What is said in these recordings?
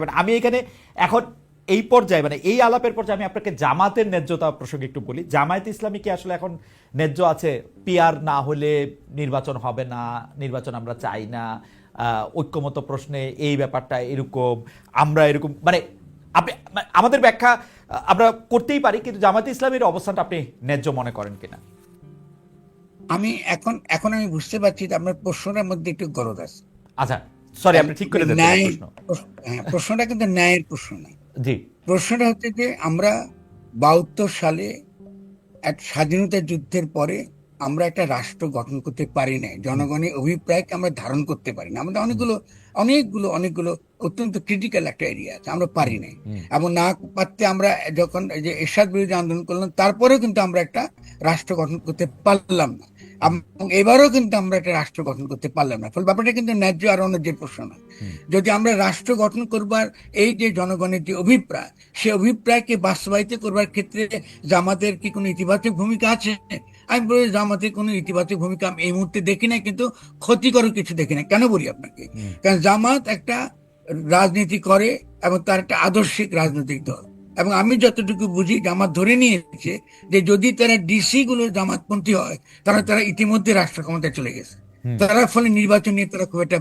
মানে আমি এখানে এখন এই পর্যায়ে মানে এই আলাপের পর্যায়ে আমি আপনাকে জামাতের ন্যায্যতা প্রসঙ্গে একটু বলি। জামায়াত ইসলামী কি আসলে এখন ন্যায্য আছে? পিয়ার না হলে নির্বাচন হবে না নির্বাচন আমরা চাই না ঐক্যমত প্রশ্নে এই ব্যাপারটা এরকম আমরা এরকম মানে আপনি মানে আমাদের ব্যাখ্যা আমরা করতেই পারি কিন্তু জামায়াত ইসলামের অবস্থানটা আপনি ন্যায্য মনে করেন কিনা? আমি এখন এখন আমি বুঝতে পারছি যে আপনার প্রশ্নটার মধ্যে একটু গরজ আছে। আচ্ছা। সরি আপনি ঠিক করে ন্যায় হ্যাঁ, প্রশ্নটা কিন্তু ন্যায়ের প্রশ্ন না। জি। প্রশ্নটা হচ্ছে যে আমরা বাহাত্তর সালে এক স্বাধীনতা যুদ্ধের পরে আমরা একটা রাষ্ট্র গঠন করতে পারি নাই। জনগণের অভিপ্রায়কে আমরা ধারণ করতে পারি না আমাদের অনেকগুলো অনেকগুলো অনেকগুলো অত্যন্ত ক্রিটিক্যাল একটা এরিয়া আছে আমরা পারি নাই। এবং না পারতে আমরা যখন যে এরশাদ বিরোধী আন্দোলন করলাম তারপরেও কিন্তু আমরা একটা রাষ্ট্র গঠন করতে পারলাম না। এবারও কিন্তু আমরা একটা রাষ্ট্র গঠন করতে পারলাম না। ফলে ব্যাপারটা কিন্তু ন্যায্য আর অন্যের প্রশ্ন না। যদি আমরা রাষ্ট্র গঠন করবার এই যে জনগণের যে অভিপ্রায় সে অভিপ্রায়কে বাস্তবায়িত করবার ক্ষেত্রে জামাতের কি কোনো ইতিবাচক ভূমিকা আছে? আমি বলি জামাতের কোনো ইতিবাচক ভূমিকা আমি এই মুহূর্তে দেখি না কিন্তু ক্ষতিকর কিছু দেখি না কেন বলি আপনাকে? কারণ জামাত একটা রাজনীতি করে এবং তার একটা আদর্শিক রাজনৈতিক দল। এবং আমি যতটুকু বুঝি জামাত ধরে নিয়েছে যে যদি তারা ডিসি গুলো জামাতপন্থী হয় তাহলে তারা ইতিমধ্যে রাষ্ট্র ক্ষমতায় চলে গেছে। তারা ফলে নির্বাচন নিয়ে তারা খুব একটা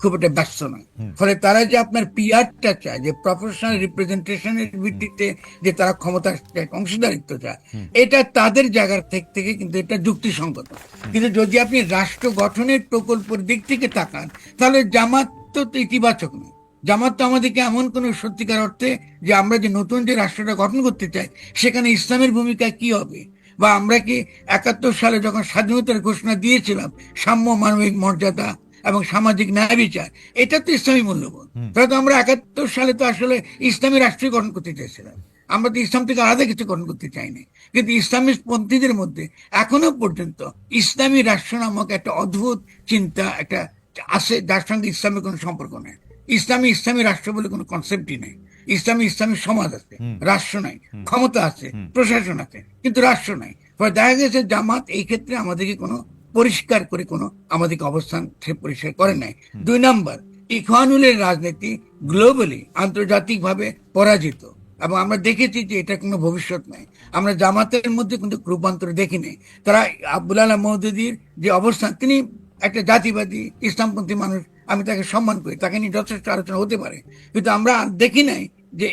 খুব একটা ব্যস্ত নয়। ফলে তারা যে আপনার পিআরটা চায় যে প্রফেশনাল রিপ্রেজেন্টেশনের ভিত্তিতে যে তারা ক্ষমতার চায়, অংশীদারিত্ব চায় এটা তাদের জায়গার থেকে থেকে কিন্তু এটা যুক্তিসঙ্গত। কিন্তু যদি আপনি রাষ্ট্র গঠনের প্রকল্পের দিক থেকে তাকান তাহলে জামাত তো তো ইতিবাচক নয়। জামাত তো আমাদেরকে এমন কোন সত্যিকার অর্থে যে আমরা যে নতুন যে রাষ্ট্রটা গঠন করতে চাই সেখানে ইসলামের ভূমিকা কি হবে? বা আমরা কি একাত্তর সালে যখন স্বাধীনতার ঘোষণা দিয়েছিলাম সাম্য মানবিক মর্যাদা এবং সামাজিক ন্যায় বিচার এটা তো ইসলামী মূল্যবোধ। তাহলে তো আমরা একাত্তর সালে তো আসলে ইসলামী রাষ্ট্র গঠন করতে চাইছিলাম। আমরা তো ইসলাম থেকে আলাদা কিছু গঠন করতে চাইনি। কিন্তু ইসলামী পন্থীদের মধ্যে এখনও পর্যন্ত ইসলামী রাষ্ট্র নামক একটা অদ্ভুত চিন্তা একটা আছে যার সঙ্গে ইসলামের কোনো সম্পর্ক নেই। ইসলামী ইসলামী রাষ্ট্র বলে কোনো কনসেপ্টই নেই। ইসলামী ইসলামী সমাজ আছে রাষ্ট্র নাই ক্ষমতা আছে প্রশাসন আছে কিন্তু রাষ্ট্র নাই। ফলে দেখা গেছে জামাত এই ক্ষেত্রে আমাদেরকে কোনো পরিষ্কার করে কোনো আমাদেরকে অবস্থান সে পরিষ্কার করে নাই। দুই নাম্বার ইখওয়ানুলের রাজনীতি গ্লোবালি আন্তর্জাতিকভাবে পরাজিত। এবং আমরা দেখেছি যে এটা কোনো ভবিষ্যৎ নাই। আমরা জামাতের মধ্যে কিন্তু রূপান্তর দেখি নাই। তারা আব্দুল আলাহ মৌদুদির যে অবস্থান তিনি একটা জাতিবাদী ইসলামপন্থী মানুষ। আমি তাকে সম্মান করি। তাকে নিয়ে যথেষ্ট আলোচনা হতে পারে। কিন্তু আমরা দেখি নাই যে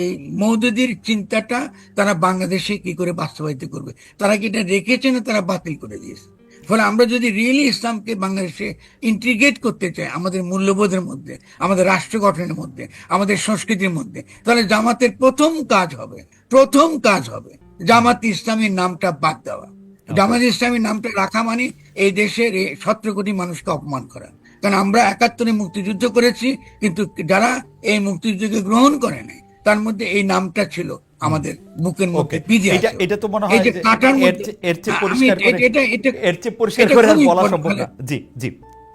এই মৌদুদির চিন্তাটা তারা বাংলাদেশে কি করে বাস্তবায়িত করবে। তারা কি এটা রেখেছে না তারা বাতিল করে দিয়েছে? ফলে আমরা যদি রিয়েলি ইসলামকে বাংলাদেশে ইন্টিগ্রেট করতে চাই আমাদের মূল্যবোধের মধ্যে আমাদের রাষ্ট্র গঠনের মধ্যে আমাদের সংস্কৃতির মধ্যে তাহলে জামাতের প্রথম কাজ হবে প্রথম কাজ হবে জামাত ইসলামের নামটা বাদ দেওয়া। জামাত ইসলামীর নামটা রাখা মানে এই দেশের সতেরো কোটি মানুষকে অপমান করা। কারণ আমরা একাত্তরে মুক্তিযুদ্ধ করেছি কিন্তু যারা এই মুক্তিযুদ্ধকে গ্রহণ করে নাই তার মধ্যে এই নামটা ছিল আমাদের বুকের মধ্যে এটা এটা তো মনে হয় যে কাঁটার মধ্যে- এর চেয়ে পরিষ্কার করে এটা- এটা- এটা- এর চেয়ে পরিষ্কার করে বলা সম্ভব না। জি জি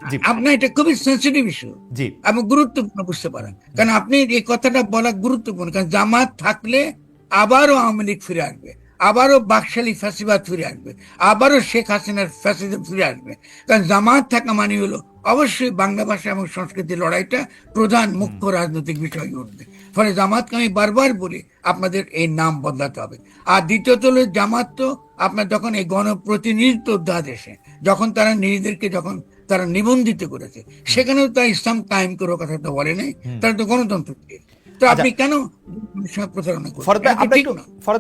জি। আপনার এটা খুবই সেন্সিটিভ ইস্যু জি। এবং গুরুত্বপূর্ণ বুঝতে পারেন। কারণ আপনি এই কথাটা বলা গুরুত্বপূর্ণ কারণ জামাত থাকলে আবারও আওয়ামী লীগ ফিরে আসবে। আবারও বাকশালী ফ্যাসিবাদ ফিরে আসবে। আবারও শেখ হাসিনার ফ্যাসিজম ফিরে আসবে। কারণ জামাত থাকা মানে হলো অবশ্যই বাংলা ভাষা এবং সংস্কৃতির লড়াইটা প্রধান মুখ্য রাজনৈতিক বিষয় হয়ে উঠবে। ফলে জামাতকে আমি বারবার বলি আপনাদের এই নাম বদলাতে হবে। আর দ্বিতীয়ত হলো জামাত তো আপনার যখন এই গণপ্রতিনিধিত্ব অধ্যাদেশে যখন তারা নিজেদেরকে যখন তারা নিবন্ধিত করেছে সেখানেও তারা ইসলাম কায়েম করার কথা তো বলে নাই। তারা তো গণতন্ত্র। তো আপনি কেন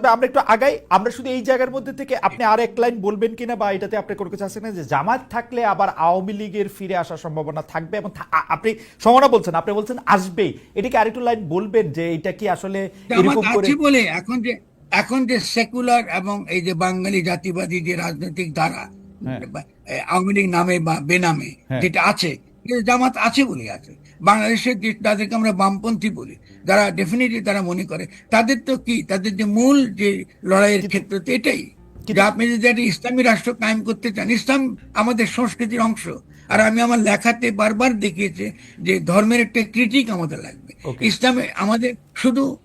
আমরা একটু আগাই। আমরা শুধু এই জায়গার মধ্যে থেকে আপনি আর এক লাইন বলবেন কিনা বা এটাতে আপনি কোনো কিছু আছে না যে জামাত থাকলে আবার আওয়ামী লীগের ফিরে আসার সম্ভাবনা থাকবে এবং আপনি সমানা বলছেন আপনি বলছেন আসবেই। এটাকে আরেকটু লাইন বলবেন যে এটা কি আসলে এরকম করে বলে এখন যে এখন যে সেকুলার এবং এই যে বাঙালি জাতিবাদী যে রাজনৈতিক ধারা হ্যাঁ। আওয়ামী লীগ নামে বা বেনামে হ্যাঁ। যেটা আছে জামাত আছে বলে আছে। বাংলাদেশের যে তাদেরকে আমরা বামপন্থী বলি যারা ডেফিনেটলি তারা মনে করে। তাদের তো কি? তাদের যে মূল যে লড়াইয়ের ক্ষেত্র তো এটাই। আপনি যদি একটা ইসলামী রাষ্ট্র কায়েম করতে চান ইসলাম আমাদের সংস্কৃতির অংশ। আর আমি আমার লেখাতে বারবার দেখিয়েছে যে ধর্মের একটা ক্রিটিক আমাদের লাগবে. ইসলামে আমাদের শুধু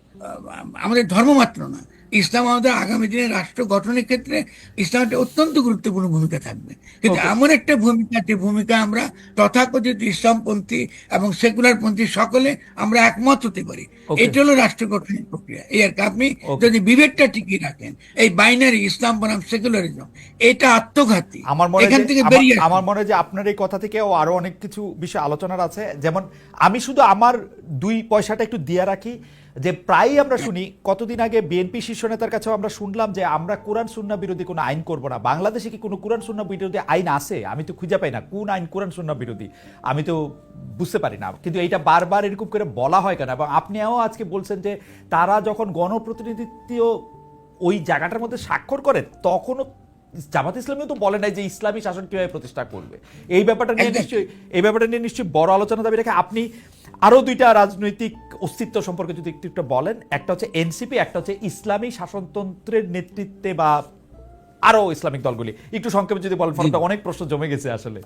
আমাদের ধর্ম মাত্র না ইসলাম আমাদের আগামী দিনে রাষ্ট্র গঠনের ক্ষেত্রে ইসলাম একটা অত্যন্ত গুরুত্বপূর্ণ ভূমিকা থাকবে। কিন্তু এমন একটা ভূমিকা যে ভূমিকা আমরা তথাকথিত ইসলামপন্থী এবং সেকুলার পন্থী সকলে আমরা একমত হতে পারি। এটা হলো রাষ্ট্র গঠনের প্রক্রিয়া। এই আর। আপনি যদি বিবেকটা টিকিয়ে রাখেন এই বাইনারি ইসলাম বনাম সেকুলারিজম এটা আত্মঘাতী। আমার মনে এখান থেকে আমার- বেরিয়ে আমার মনে হয় যে আপনার এই কথা থেকে আরও অনেক কিছু বিষয় আলোচনার আছে। যেমন আমি শুধু আমার দুই পয়সাটা একটু দিয়ে রাখি যে প্রায়ই আমরা শুনি কতদিন আগে বিএনপি শীর্ষ নেতার কাছেও আমরা শুনলাম যে আমরা কোরআন সুন্না বিরোধী কোনো আইন করব না। বাংলাদেশে কি কোনো কোরআন সুন্না বিরোধী আইন আছে? আমি তো খুঁজে পাই না কোন আইন কোরআন সুন্না বিরোধী। আমি তো বুঝতে পারি না। কিন্তু এইটা বারবার এরকম করে বলা হয় কেন? এবং আপনিও আজকে বলছেন যে তারা যখন গণপ্রতিনিধিত্ব ওই জায়গাটার মধ্যে স্বাক্ষর করে তখনও জামাত ইসলামীও তো বলে নাই যে ইসলামী শাসন কীভাবে প্রতিষ্ঠা করবে। এই ব্যাপারটা নিয়ে নিশ্চয়ই এই ব্যাপারটা নিয়ে নিশ্চয়ই বড় আলোচনা দাবি রেখে আপনি আরও দুইটা রাজনৈতিক অস্তিত্ব সম্পর্কে যদি একটু একটু বলেন একটা হচ্ছে এনসিপি একটা হচ্ছে ইসলামী শাসনতন্ত্রের নেতৃত্বে বা আরও ইসলামিক দলগুলি। একটু সংক্ষেপে যদি বলেন ফলে অনেক প্রশ্ন জমে গেছে আসলে।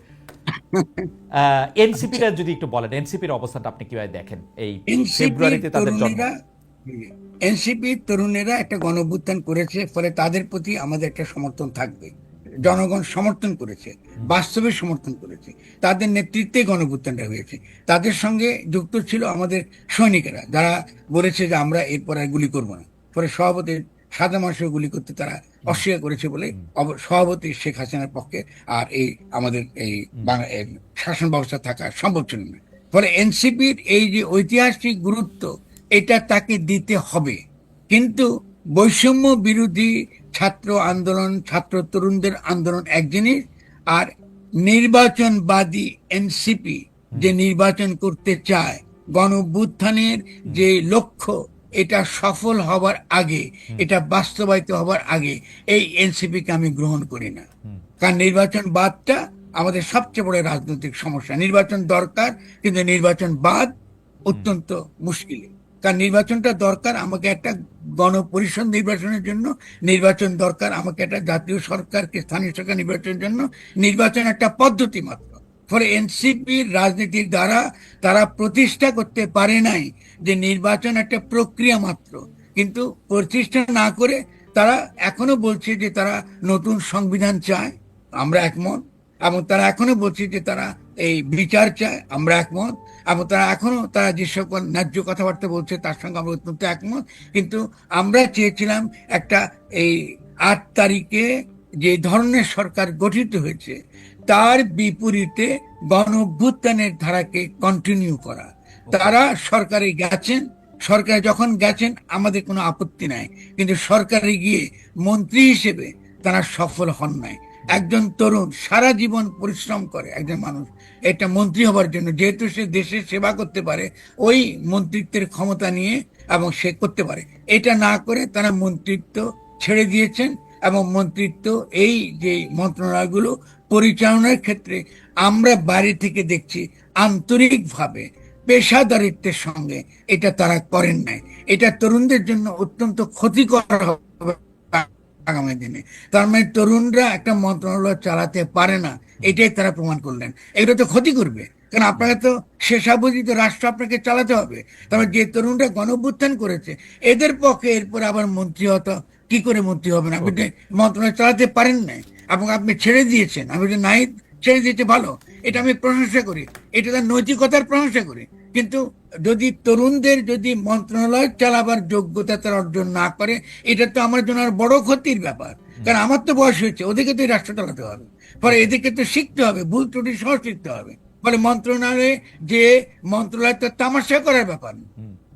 এনসিপিটা যদি একটু বলেন এনসিপির অবস্থানটা আপনি কীভাবে দেখেন এই ফেব্রুয়ারিতে তাদের জন্ম? এনসিপি তরুণেরা একটা গণভ্যুত্থান করেছে ফলে তাদের প্রতি আমাদের একটা সমর্থন থাকবে। জনগণ সমর্থন করেছে, বাস্তবে সমর্থন করেছে, তাদের নেতৃত্বে গণভ্যুত্থানটা হয়েছে। তাদের সঙ্গে যুক্ত ছিল আমাদের সৈনিকেরা, যারা বলেছে যে আমরা এরপর আর গুলি করব না। ফলে সভাপতি সাদা মানুষের গুলি করতে তারা অস্বীকার করেছে বলে সভাপতি শেখ হাসিনার পক্ষে আর এই আমাদের এই শাসন ব্যবস্থা থাকা সম্ভব ছিল না। ফলে এনসিপির এই যে ঐতিহাসিক গুরুত্ব, এটা তাকে দিতে হবে। কিন্তু বৈষম্য বিরোধী ছাত্র আন্দোলন ছাত্র তরুণদের আন্দোলন এক জিনিস আর নির্বাচনবাদী এনসিপি যে নির্বাচন করতে চায় গণভ্যুত্থানের যে লক্ষ্য এটা সফল হবার আগে এটা বাস্তবায়িত হবার আগে এই এনসিপিকে আমি গ্রহণ করি না। কারণ নির্বাচন বাদটা আমাদের সবচেয়ে বড় রাজনৈতিক সমস্যা। নির্বাচন দরকার কিন্তু নির্বাচন বাদ অত্যন্ত মুশকিল কারণ নির্বাচনটা দরকার, আমাকে একটা গণপরিষদ নির্বাচনের জন্য নির্বাচন দরকার, আমাকে একটা জাতীয় সরকারকে স্থানীয় সরকার নির্বাচনের জন্য। নির্বাচন একটা পদ্ধতি মাত্র। ফলে এনসিপির রাজনীতির দ্বারা তারা প্রতিষ্ঠা করতে পারে নাই যে নির্বাচন একটা প্রক্রিয়া মাত্র। কিন্তু প্রতিষ্ঠা না করে তারা এখনও বলছে যে তারা নতুন সংবিধান চায়, আমরা একমত। এবং তারা এখনও বলছে যে তারা এই বিচার চায়, আমরা একমত। এবং তারা এখনও, তারা যে সকল ন্যায্য কথাবার্তা বলছে, তার সঙ্গে আমরা অত্যন্ত একমত। কিন্তু আমরা চেয়েছিলাম একটা এই আট তারিখে যে ধরনের সরকার গঠিত হয়েছে, তার বিপরীতে গণ অভ্যুত্থানের ধারাকে কন্টিনিউ করা। তারা সরকারে গেছেন, সরকারে যখন গেছেন, আমাদের কোনো আপত্তি নাই। কিন্তু সরকারে গিয়ে মন্ত্রী হিসেবে তারা সফল হন নাই। একজন তরুণ সারা জীবন পরিশ্রম করে, একজন মানুষ। একটা মন্ত্রী হবার জন্য, যেহেতু সে দেশের সেবা করতে পারে, ওই মন্ত্রিত্বের ক্ষমতা নিয়ে এবং সে করতে পারে। এটা না করে তারা মন্ত্রিত্ব ছেড়ে দিয়েছেন এবং মন্ত্রিত্ব এই যে মন্ত্রণালয়গুলো পরিচালনার ক্ষেত্রে আমরা বাইরে থেকে দেখছি আন্তরিকভাবে পেশাদারিত্বের সঙ্গে এটা তারা করেন নাই। এটা তরুণদের জন্য অত্যন্ত ক্ষতিকর হবে আগামী দিনে। তার মানে তরুণরা একটা মন্ত্রণালয় চালাতে পারে না। এটাই তারা প্রমাণ করলেন। এগুলো তো ক্ষতি করবে। কারণ আপনাকে তো শেষাবধি তো রাষ্ট্র আপনাকে চালাতে হবে। তবে যে তরুণরা গণভ্যুত্থান করেছে এদের পক্ষে এরপর আবার মন্ত্রী হতো কি করে মন্ত্রী হবেন? আপনি মন্ত্রণালয় চালাতে পারেন না এবং আপনি ছেড়ে দিয়েছেন। আমি বলি নাই ছেড়ে দিয়েছে ভালো। এটা আমি প্রশংসা করি। এটা তার নৈতিকতার প্রশংসা করি। কিন্তু যদি তরুণদের যদি মন্ত্রণালয় চালাবার যোগ্যতা তার অর্জন না করে এটা তো আমার জন্য আর বড় ক্ষতির ব্যাপার। কারণ আমার তো বয়স হয়েছে। ওদেরকে তো এই রাষ্ট্র চালাতে হবে। ফলে এদেরকে তো শিখতে হবে ভুল ত্রুটি সহ শিখতে হবে ফলে মন্ত্রণালয়ে যে মন্ত্রণালয় তো তামাশা করার ব্যাপার।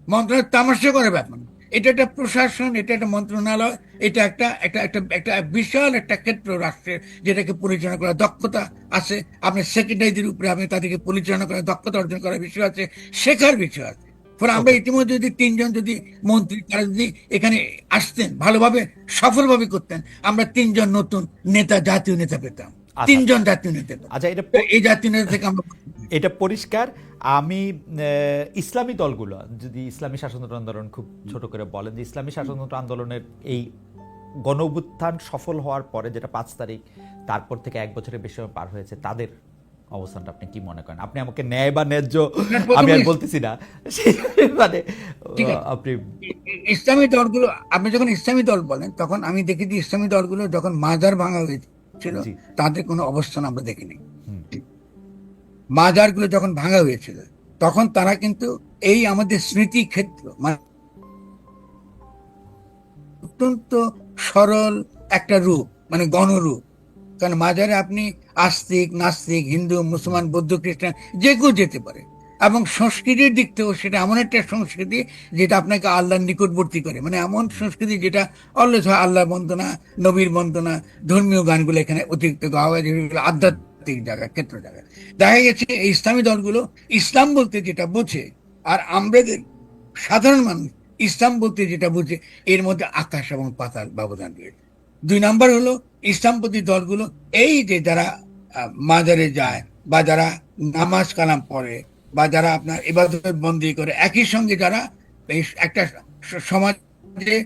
মন্ত্রণালয় তামাশা করার ব্যাপার। এটা একটা প্রশাসন এটা একটা মন্ত্রণালয় এটা একটা একটা একটা একটা বিশাল একটা ক্ষেত্র রাষ্ট্রের যেটাকে পরিচালনা করার দক্ষতা আছে আপনার সেক্রেটারিদের উপরে আপনি তাদেরকে পরিচালনা করার দক্ষতা অর্জন করার বিষয় আছে শেখার বিষয় আছে ফলে আমরা ইতিমধ্যে যদি তিনজন যদি মন্ত্রী তারা যদি এখানে আসতেন ভালোভাবে সফলভাবে করতেন আমরা তিনজন নতুন নেতা জাতীয় নেতা পেতাম। তিনজন জাতীয় নেতা। আচ্ছা এটা এই জাতীয় নেতা থেকে আমরা এটা পরিষ্কার। আমি ইসলামী দলগুলো যদি ইসলামী শাসনতন্ত্র আন্দোলন খুব ছোট করে বলেন যে ইসলামী শাসনতন্ত্র আন্দোলনের এই গণ সফল হওয়ার পরে যেটা পাঁচ তারিখ তারপর থেকে এক বছরের বেশি সময় পার হয়েছে তাদের অবস্থানটা আপনি কি মনে করেন? আপনি আমাকে ন্যায় বা ন্যায্য আমি আর বলতেছি না। মানে আপনি ইসলামী দলগুলো আপনি যখন ইসলামী দল বলেন তখন আমি দেখেছি ইসলামী দলগুলো যখন মাজার ভাঙা হয়েছিল জি। তাদের কোনো অবস্থান আমরা দেখিনি। মাজারগুলো যখন ভাঙা হয়েছিল তখন তারা কিন্তু এই আমাদের স্মৃতি ক্ষেত্র মানে অত্যন্ত সরল একটা রূপ মানে গণরূপ। কারণ মাজারে আপনি আস্তিক নাস্তিক হিন্দু মুসলমান বৌদ্ধ খ্রিস্টান যে কেউ যেতে পারে। এবং সংস্কৃতির দিক থেকেও সেটা এমন একটা সংস্কৃতি যেটা আপনাকে আল্লাহর নিকটবর্তী করে। মানে এমন সংস্কৃতি যেটা অলওয়েজ হয় আল্লাহ বন্দনা, নবীর বন্দনা, ধর্মীয় গানগুলো এখানে অতিরিক্ত গাওয়া যেগুলো আধ্যাত্মিক জায়গা, ক্ষেত্র জায়গা। দেখা গেছে এই ইসলামী দলগুলো ইসলাম বলতে যেটা বোঝে, আর আমাদের সাধারণ মানুষ ইসলাম বলতে যেটা বুঝে, এর মধ্যে আকাশ এবং পাতাল ব্যবধান রয়েছে। দুই নাম্বার হলো ইসলামপন্থী দলগুলো, এই যে যারা মাজারে যায় বা যারা নামাজ কালাম পড়ে বা যারা আপনার ইবাদত বন্দি করে, একই সঙ্গে যারা একটা সমাজে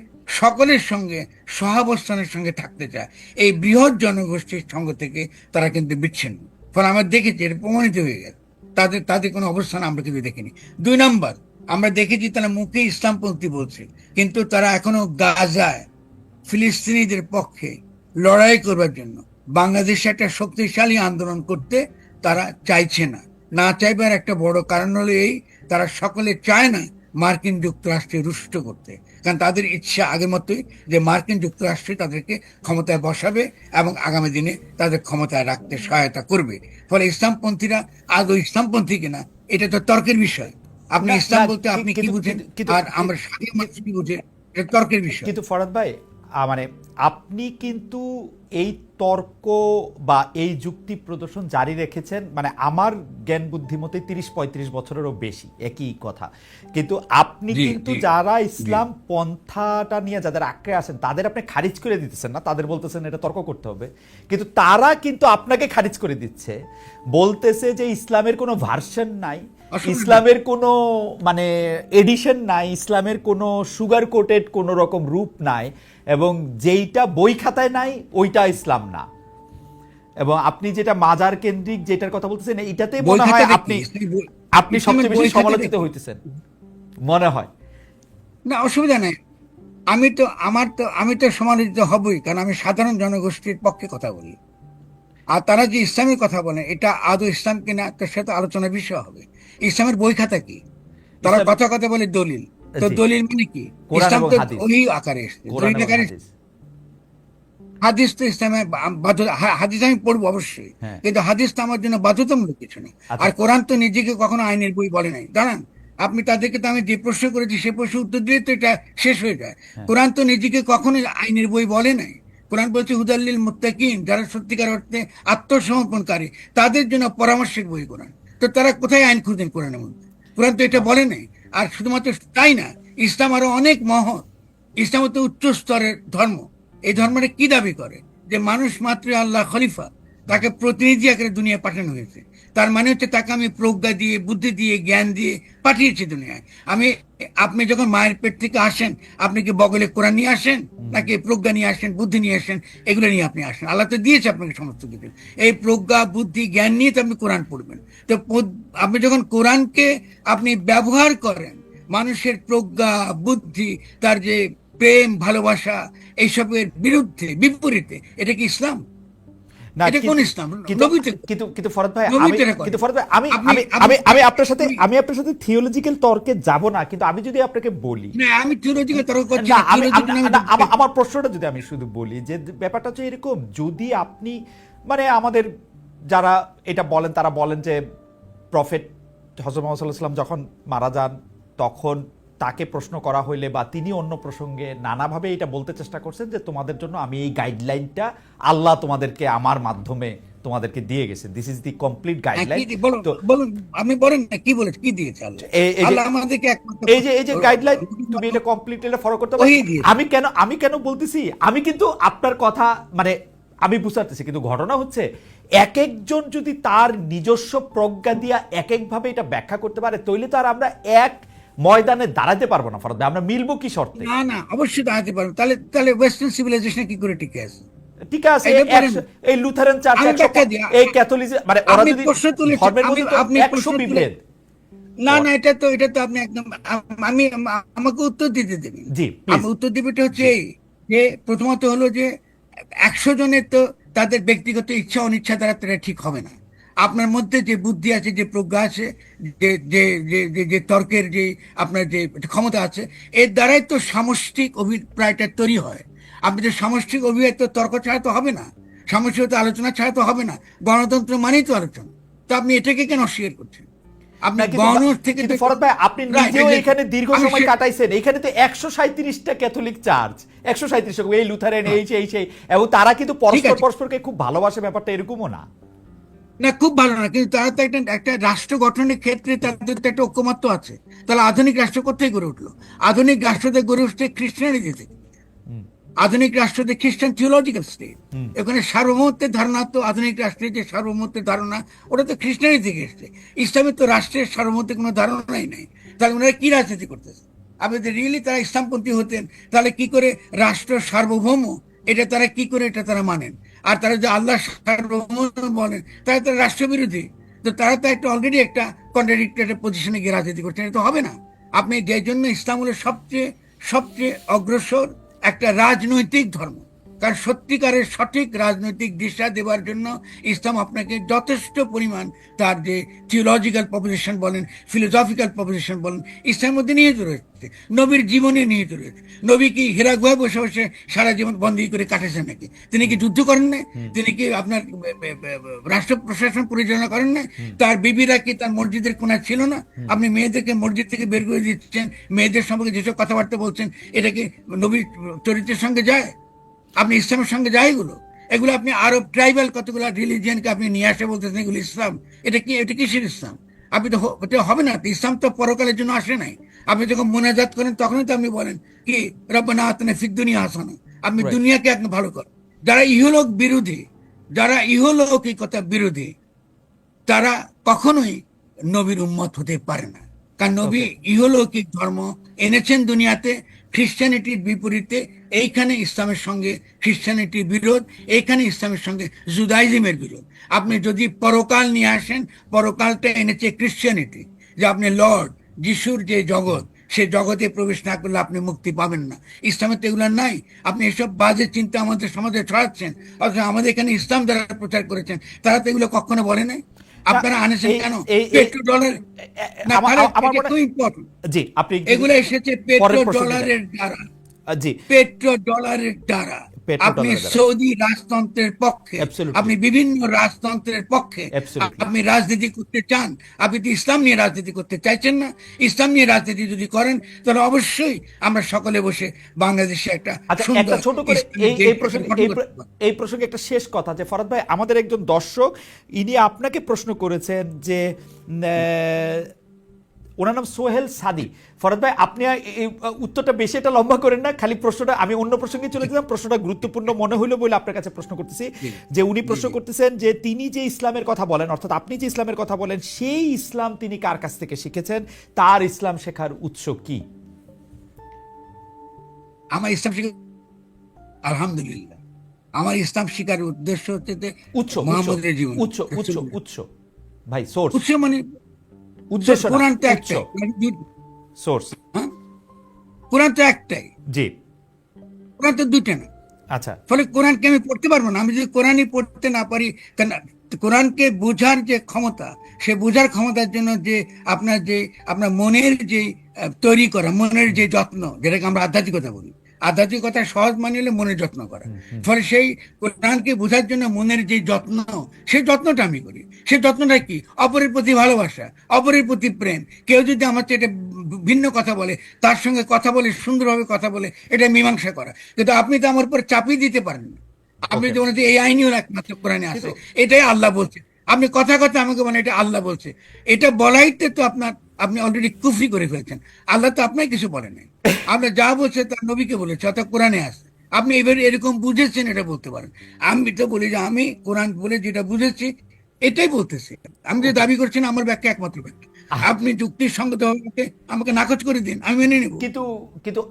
সকলের সঙ্গে, সহাবস্থানের সঙ্গে থাকতে চায়, এই বৃহৎ জনগোষ্ঠীর সঙ্গ থেকে তারা কিন্তু বিচ্ছিন্ন। ফলে আমরা দেখেছি, এটা প্রমাণিত হয়ে গেছে। তাদের তাদের কোনো অবস্থান আমরা কিন্তু দেখিনি। দুই নম্বর, আমরা দেখেছি তারা মুখে ইসলামপন্থী বলছে, কিন্তু তারা এখনও গাজায় ফিলিস্তিনিদের পক্ষে লড়াই করবার জন্য, বাংলাদেশে একটা শক্তিশালী আন্দোলন করতে তারা চাইছে না। না চাইবার একটা বড় কারণ হলো এই তারা সকলে চায় না মার্কিন যুক্তরাষ্ট্রে রুষ্ট করতে। কারণ তাদের ইচ্ছা আগের মতোই যে মার্কিন যুক্তরাষ্ট্রে তাদেরকে ক্ষমতায় বসাবে এবং আগামী দিনে তাদের ক্ষমতায় রাখতে সহায়তা করবে। ফলে ইসলামপন্থীরা আদৌ ইসলামপন্থী কিনা এটা তো তর্কের বিষয়। আপনি ইসলাম বলতে আপনি কি বুঝেন? আর আমরা সাধারণ মানুষ কি বুঝে? এটা তর্কের বিষয়। কিন্তু ফরাদ ভাই মানে আপনি কিন্তু এই তর্ক বা এই যুক্তি প্রদর্শন জারি রেখেছেন মানে আমার জ্ঞান বুদ্ধিমতে তিরিশ পঁয়ত্রিশ বছরেরও বেশি একই কথা। কিন্তু আপনি কিন্তু যারা ইসলাম পন্থাটা নিয়ে যাদের আঁকড়ে আসেন তাদের আপনি খারিজ করে দিতেছেন না তাদের বলতেছেন এটা তর্ক করতে হবে। কিন্তু তারা কিন্তু আপনাকে খারিজ করে দিচ্ছে বলতেছে যে ইসলামের কোনো ভার্সন নাই ইসলামের কোনো মানে এডিশন নাই ইসলামের কোনো সুগার কোটেড কোনো রকম রূপ নাই এবং যেইটা বই খাতায় নাই ওইটা ইসলাম না। এবং আপনি যেটা মাজার কেন্দ্রিক যেটার কথা বলতেছেন এইটাতে মনে হয় আপনি আপনি সবচেয়ে বেশি সমালোচিত হইতেছেন। মনে হয়। না অসুবিধা নেই। আমি তো আমার তো আমি তো সমালোচিত হবই কারণ আমি সাধারণ জনগোষ্ঠীর পক্ষে কথা বলি। আর তারা যে ইসলামের কথা বলে এটা আদৌ ইসলাম কিনা সে তো আলোচনার বিষয় হবে। ইসলামের বই খাতা কি? তারা কথা কথা বলে দলিল। তো দলিল মানে কি? ইসলাম তো ওই আকারে দলিল আকারে হাদিস। তো ইসলামে হাদিস আমি পড়ব অবশ্যই। হ্যাঁ। কিন্তু হাদিস তো আমার জন্য বাধ্যতামূলক কিছু নেই আচ্ছা। আর কোরআন তো নিজেকে কখনো আইনের বই বলে নাই। দাঁড়ান আপনি তাদেরকে তো আমি যে প্রশ্ন করেছি সে প্রশ্ন উত্তর দিয়ে তো এটা শেষ হয়ে যায়। হ্যাঁ। কোরআন তো নিজেকে কখনো আইনের বই বলে নাই। কোরআন বলছে হুদাল্লিল মুত্তাকিন যারা সত্যিকার অর্থে আত্মসমর্পণকারী তাদের জন্য পরামর্শের বই কোরআন। তো তারা কোথায় আইন খুঁজেন কোরআনের মধ্যে কোরআন তো এটা বলে নাই। আর শুধুমাত্র তাই না, ইসলাম আরও অনেক মহৎ। ইসলাম তো উচ্চ স্তরের ধর্ম। এই ধর্মটা কি দাবি করে? যে মানুষ মাত্র আল্লাহ খলিফা, তাকে প্রতিনিধি আকারে দুনিয়া পাঠানো হয়েছে। তার মানে হচ্ছে তাকে আমি প্রজ্ঞা দিয়ে, বুদ্ধি দিয়ে, জ্ঞান দিয়ে পাঠিয়েছি দুনিয়ায়। আমি, আপনি যখন মায়ের পেট থেকে আসেন, আপনি কি বগলে কোরআন নিয়ে আসেন? নাকি প্রজ্ঞা নিয়ে আসেন, বুদ্ধি নিয়ে আসেন? এগুলো নিয়ে আপনি আসেন। আল্লাহ তো দিয়েছে আপনাকে সমস্ত কিছু। এই প্রজ্ঞা, বুদ্ধি, জ্ঞান নিয়ে তো আপনি কোরআন পড়বেন। তো আপনি যখন কোরআনকে আপনি ব্যবহার করেন, মানুষের প্রজ্ঞা, বুদ্ধি, তার যে প্রেম, ভালোবাসা, এইসবের বিরুদ্ধে, বিপরীতে, এটা কি ইসলাম? কিন্তু- ইসলাম? কিন্তু নবীতে- কিন্তু কিন্তু ফরদ ভাই আমি কিন্তু ফরদ ভাই আমি আমি আমি আমি আপনার সাথে আমি আপনার সাথে থিওলজিক্যাল তর্কে যাব না কিন্তু আমি যদি আপনাকে বলি না আমি থিওলজিক্যাল তর্ক করছি না না, আমি theological আমি- আমি না, আমার আমার প্রশ্নটা যদি আমি শুধু বলি যে ব্যাপারটা হচ্ছে এরকম যদি আপনি মানে আমাদের যারা এটা বলেন তারা বলেন যে প্রফেট হজরত মোহাম্মদ সাল্লাহ সাল্লাম যখন মারা যান তখন তাকে প্রশ্ন করা হইলে বা তিনি অন্য প্রসঙ্গে নানাভাবে এটা বলতে চেষ্টা করছেন যে তোমাদের জন্য আমি এই গাইডলাইনটা আল্লাহ তোমাদেরকে আমার মাধ্যমে তোমাদেরকে দিয়ে গেছে। দিস ইজ দি কমপ্লিট হ্যাঁ, গাইডলাইন তো বলুন আপনি বলেন না কি বলেছে কি দিয়েছে আল্লাহ? আমাদেরকে একমাত্র এই যে এই যে গাইডলাইন তুমি এটা কমপ্লিট এটা ফলো করতে পারো? আমি কেন আমি কেন বলতেছি? আমি কিন্তু আপনার কথা মানে আমি বুঝাতেছি কিন্তু ঘটনা হচ্ছে এক একজন যদি তার নিজস্ব প্রজ্ঞা দিয়া এক একভাবে এটা ব্যাখ্যা করতে পারে তৈলে তো আর আমরা এক ময়দানে দাঁড়াতে পারব না ফরদ ভাই। আমরা মিলবো কি শর্তে? না না অবশ্যই দাঁড়াতে পারব। তাহলে তাহলে ওয়েস্টার্ন সিভিলাইজেশন কি করে টিকে আছে? ঠিক আছে এই লুথারেন চার্চ। এই ক্যাথলিক মানে ওরা যদি ধর্মের মধ্যে আপনি একশো বিভেদ। না না এটা তো এটা তো আপনি একদম আমি আমাকে উত্তর দিতে দেবেন জি, আমি উত্তর দেবেটা হচ্ছে এই যে প্রথমত হলো যে একশো জনের তো তাদের ব্যক্তিগত ইচ্ছা অনিচ্ছা দ্বারা তারা ঠিক হবে না। আপনার মধ্যে যে বুদ্ধি আছে যে প্রজ্ঞা আছে যে যে যে- তর্কের যে আপনার যে ক্ষমতা আছে এর দ্বারাই তো সামষ্টিক অভিপ্রায়টা তৈরি হয়। আপনি যে সামষ্টিক অভিপ্রায় তো তর্ক ছাড়া তো হবে না সামষ্টিক আলোচনা ছাড়া তো হবে না গণতন্ত্র মানেই তো আলোচনা। তো আপনি এটাকে কেন অস্বীকার করছেন? আপনি না, থেকে ফরদ ভাই আপনি নিজেও এখানে দীর্ঘ সময় কাটাইছেন। এখানে তো একশো সাঁত্রিশটা ক্যাথলিক চার্চ। একশো সাঁত্রিশ এই লুথারেন এই সেই এই সেই এবং তারা কিন্তু পরস্পর পরস্পরকে খুব ভালোবাসে ব্যাপারটা এরকমও না। না খুব ভালো না কিন্তু তারা তো একটা একটা রাষ্ট্র গঠনের ক্ষেত্রে তাদের তো একটা ঐক্যমত্য আছে। তাহলে আধুনিক রাষ্ট্র কোথায় গড়ে উঠল? আধুনিক রাষ্ট্রতে গড়ে উঠছে খ্রিস্টানিটি থেকে আধুনিক রাষ্ট্রতে খ্রিস্টান থিওলজিক্যাল স্টেট এখানে সার্বভৌমত্বের ধারণা তো আধুনিক রাষ্ট্রের যে সার্বভৌমত্বের ধারণা ওটা তো খ্রিস্টানি থেকে এসছে। ইসলামের তো রাষ্ট্রের সার্বভৌমত্বের কোনো ধারণাই নাই। তাহলে ওনারা কি রাজনীতি করতেছে? আপনি যদি রিয়েলি তারা ইসলামপন্থী হতেন তাহলে কি করে রাষ্ট্র সার্বভৌম এটা তারা কি করে এটা তারা মানেন? আর তারা যে আল্লাহ বলেন তারা তারা রাষ্ট্রবিরোধী। তো তারা তো একটা অলরেডি একটা কন্ট্রাডিক্টেড পজিশনে গিয়ে রাজনীতি করছেন এটা তো হবে না। আপনি যে জন্য ইসলাম হলো সবচেয়ে সবচেয়ে অগ্রসর একটা রাজনৈতিক ধর্ম। কারণ সত্যিকারের সঠিক রাজনৈতিক দিশা দেওয়ার জন্য ইসলাম আপনাকে যথেষ্ট পরিমাণ তার যে থিওলজিক্যাল প্রপোজিশন বলেন ফিলোসফিক্যাল প্রপোজিশন বলেন ইসলামের মধ্যে নিহিত রয়েছে। নবীর জীবনে নিহিত রয়েছে। নবী কি হীরা গুহায় বসে বসে সারা জীবন বন্দী করে কাটেছেন নাকি? তিনি কি যুদ্ধ করেন না তিনি কি আপনার রাষ্ট্র প্রশাসন পরিচালনা করেন না তার বিবিরা কি তার মসজিদের কোনা ছিল না? আপনি মেয়েদেরকে মসজিদ থেকে বের করে দিচ্ছেন মেয়েদের সম্পর্কে যেসব কথাবার্তা বলছেন এটা কি নবীর চরিত্রের সঙ্গে যায়? আপনি ইসলামের সঙ্গে যায় এগুলো এগুলো আপনি আরব ট্রাইবাল কতগুলো রিলিজিয়ানকে আপনি নিয়ে আসে বলতেছেন এগুলো ইসলাম? এটা কি এটা কিসের ইসলাম? আপনি তো হবে না ইসলাম তো পরকালের জন্য আসে নাই। আপনি যখন মোনাজাত করেন তখনই তো আপনি বলেন কি রব্বানা আতনে ফিদ দুনিয়া হাসানা। আপনি দুনিয়াকে এক ভালো করেন যারা ইহলোক বিরোধী যারা ইহলৌকিকতা বিরোধী তারা কখনোই নবীর উম্মত হতে পারে না। কারণ নবী ইহলৌকিক ধর্ম এনেছেন দুনিয়াতে খ্রিস্টানিটির বিপরীতে এইখানে ইসলামের সঙ্গে খ্রিস্টানিটির বিরোধ এইখানে ইসলামের সঙ্গে জুদাইজমের বিরোধ। আপনি যদি পরকাল নিয়ে আসেন পরকালটা এনেছে খ্রিস্টানিটি যে আপনি লর্ড যিশুর যে জগৎ সে জগতে প্রবেশ না করলে আপনি মুক্তি পাবেন না। ইসলামে তো এগুলো নাই। আপনি এসব বাজে চিন্তা আমাদের সমাজে ছড়াচ্ছেন অথচ আমাদের এখানে ইসলাম যারা প্রচার করেছেন তারা তো এগুলো কখনো বলে নাই? আপনারা আনেছেন কেন? Petro dollar. জি আপনি এগুলো এসেছে পেট্রো ডলারের দ্বারা। জি। পেট্রো ডলারের দ্বারা আপনি সৌদি রাজতন্ত্রের পক্ষে আপনি বিভিন্ন রাজতন্ত্রের পক্ষে আপনি রাজনীতি করতে চান আপনি তো ইসলাম নিয়ে রাজনীতি করতে চাইছেন না ইসলাম নিয়ে রাজনীতি যদি করেন তাহলে অবশ্যই আমরা সকলে বসে বাংলাদেশে একটা আচ্ছা একটা ছোট করে এই প্রসঙ্গে এই প্রসঙ্গে একটা শেষ কথা যে ফরাদ ভাই আমাদের একজন দর্শক ইনি আপনাকে প্রশ্ন করেছেন যে ওনার নাম সোহেল সাদি। ফরাদ ভাই আপনি এই উত্তরটা বেশি এটা লম্বা করেন না খালি প্রশ্নটা আমি অন্য প্রসঙ্গে চলে গেলাম প্রশ্নটা গুরুত্বপূর্ণ মনে হইল বলে আপনার কাছে প্রশ্ন করতেছি। যে উনি প্রশ্ন করতেছেন যে তিনি যে ইসলামের কথা বলেন অর্থাৎ আপনি যে ইসলামের কথা বলেন সেই ইসলাম তিনি কার কাছ থেকে শিখেছেন? তার ইসলাম শেখার উৎস কি? আমার ইসলাম শিকার আলহামদুলিল্লাহ। আমার ইসলাম শিকার উদ্দেশ্য হচ্ছে উৎস মোহাম্মদের জীবন। উৎস উৎস উৎস। ভাই সোর্স উৎস মানে উদ্দেশ্য না, কোরআন তো উৎস। একটাই মানে সোর্স হ্যাঁ? কোরআন তো একটাই। জি। কোরআন তো দুটো না। আচ্ছা। ফলে কোরআনকে আমি পড়তে পারব না। আমি যদি কোরআনই পড়তে না পারি কেন কোরআনকে বোঝার যে ক্ষমতা সে বোঝার ক্ষমতার জন্য যে আপনার যে আপনার মনের যে তৈরি করা মনের যে যত্ন যেটাকে আমরা আধ্যাত্মিকতা বলি আধ্যাত্মিকতা সহজ মানে হলে মনের যত্ন করা। ফলে সেই কোরআনকে বোঝার জন্য মনের যে যত্ন সেই যত্নটা আমি করি। সেই যত্নটা কি? অপরের প্রতি ভালোবাসা অপরের প্রতি প্রেম। কেউ যদি আমার চেয়ে এটা ভিন্ন কথা বলে তার সঙ্গে কথা বলে সুন্দরভাবে কথা বলে এটা মীমাংসা করা। কিন্তু আপনি তো আমার উপর চাপিয়ে দিতে পারেন না। আপনি. যেমন এই আইনিও একমাত্র কোরআনে আছে। এটাই আল্লাহ বলছে। আপনি কথা কথা আমাকে বলেন এটা আল্লাহ বলছে। এটা বলাইতে তো আপনার আপনি অলরেডি কুফরি করে ফেলছেন। আল্লাহ তো আপনার কিছু বলে নাই। আপনার যা বলছে তার নবীকে বলেছে অর্থাৎ কোরআনে আছে। আপনি এবার এরকম বুঝেছেন এটা বলতে পারেন। আমি তো বলি যে আমি কোরআন বলে যেটা বুঝেছি এটাই বলতেছি। আমি যে দাবি করছি না আমার ব্যাখ্যা একমাত্র ব্যাখ্যা। আপনি যুক্তির সঙ্গত আমাকে আমাকে নাকচ করে দিন আমি মেনে নেব। কিন্তু কিন্তু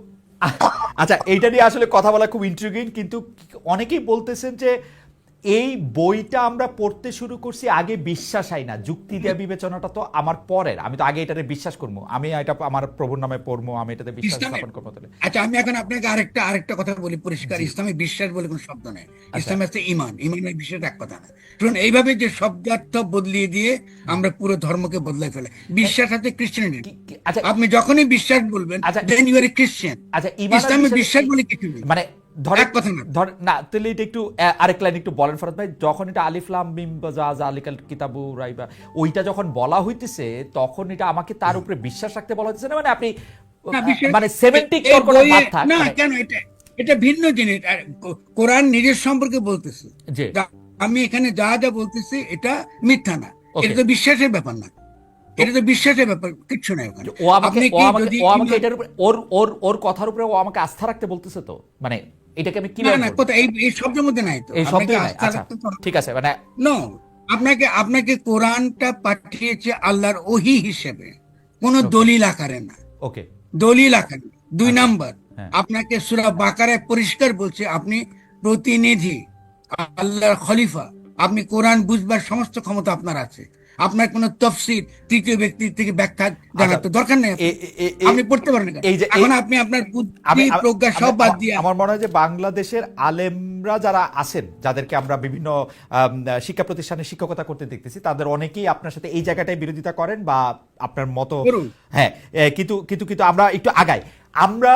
আচ্ছা এইটা নিয়ে আসলে কথা বলা খুব ইন্ট্রিগিং কিন্তু অনেকেই বলতেছেন যে এই বইটা আমরা পড়তে শুরু করছি আগে বিশ্বাস হয় না। যুক্তি দেওয়া বিবেচনাটা তো আমার পরের। আমি তো আগে এটাতে বিশ্বাস করব। আমি এটা আমার প্রভুর নামে পড়ব আমি এটাতে বিশ্বাস স্থাপন করব তাহলে। আচ্ছা আমি এখন আপনাকে আরেকটা আরেকটা কথা বলি পরিষ্কার। ইসলামে বিশ্বাস বলে কোনো শব্দ নেই। আচ্ছা। ইসলামে আছে ইমান ইমানের বিশ্বাস এক কথা না। শুনুন এইভাবে যে শব্দার্থ বদলিয়ে দিয়ে আমরা পুরো ধর্মকে বদলাই ফেলে বিশ্বাস আছে খ্রিস্টানিটি কি- কি- আচ্ছা আপনি যখনই বিশ্বাস বলবেন আচ্ছা। দেন ইউ আর খ্রিস্টান আচ্ছা ইসলামে বিশ্বাস- বলে কিছু মানে না। তাহলে এটা একটু আরেক লাইন একটু বলেন ফরাদ ভাই যখন এটা আলিফলাম মিম যা যা আলিকাল কিতাবু রাইবা ওইটা যখন বলা হইতেছে তখন এটা আমাকে তার উপরে বিশ্বাস রাখতে বলা হইতেছে না? মানে আপনি মানে সেভেন্টিক এই তর্কটা বইয়ে- বাদ থাক না মানে- কেন? এটা এটা ভিন্ন জিনিস। কোরআন নিজের সম্পর্কে বলতেছে। আমি এখানে যা যা বলতেছি এটা মিথ্যা না। এটা তো বিশ্বাসের ব্যাপার না। এটা তো বিশ্বাসের ব্যাপার কিচ্ছু নাই ওখানে। ও আমাকে ও এটার উপরে ওর ওর ওর কথার উপরে ও আমাকে আস্থা রাখতে বলতেছে তো? মানে এটাকে আমি না না বলব? কথা এই শব্দের মধ্যে নাই তো। এই আস্থা আচ্ছা ঠিক আছে মানে No, আপনাকে আপনাকে কোরআনটা পাঠিয়েছে আল্লাহর ওহি হিসেবে। কোন দলিল আকারে না। ওকে দলিল আকারে দুই নাম্বার হ্যাঁ। আপনাকে সুরা বাকারায় পরিষ্কার বলছে আপনি প্রতিনিধি আল্লাহর খলিফা আপনি কোরআন বুঝবার সমস্ত ক্ষমতা আপনার আছে। আপনার কোনো তফসির তৃতীয় ব্যক্তির থেকে ব্যাখ্যা জানার তো দরকার নেই আপনি পড়তে পারেন এখন আপনি আপনার বুদ্ধি প্রজ্ঞা সব বাদ আমার- দিয়ে আমার মনে হয় যে বাংলাদেশের আলেমরা যারা আছেন যাদেরকে আমরা বিভিন্ন শিক্ষা প্রতিষ্ঠানে শিক্ষকতা করতে দেখতেছি তাদের অনেকেই আপনার সাথে এই জায়গাটায় বিরোধিতা করেন বা আপনার মতো হ্যাঁ কিন্তু কিন্তু কিন্তু আমরা একটু আগাই। আমরা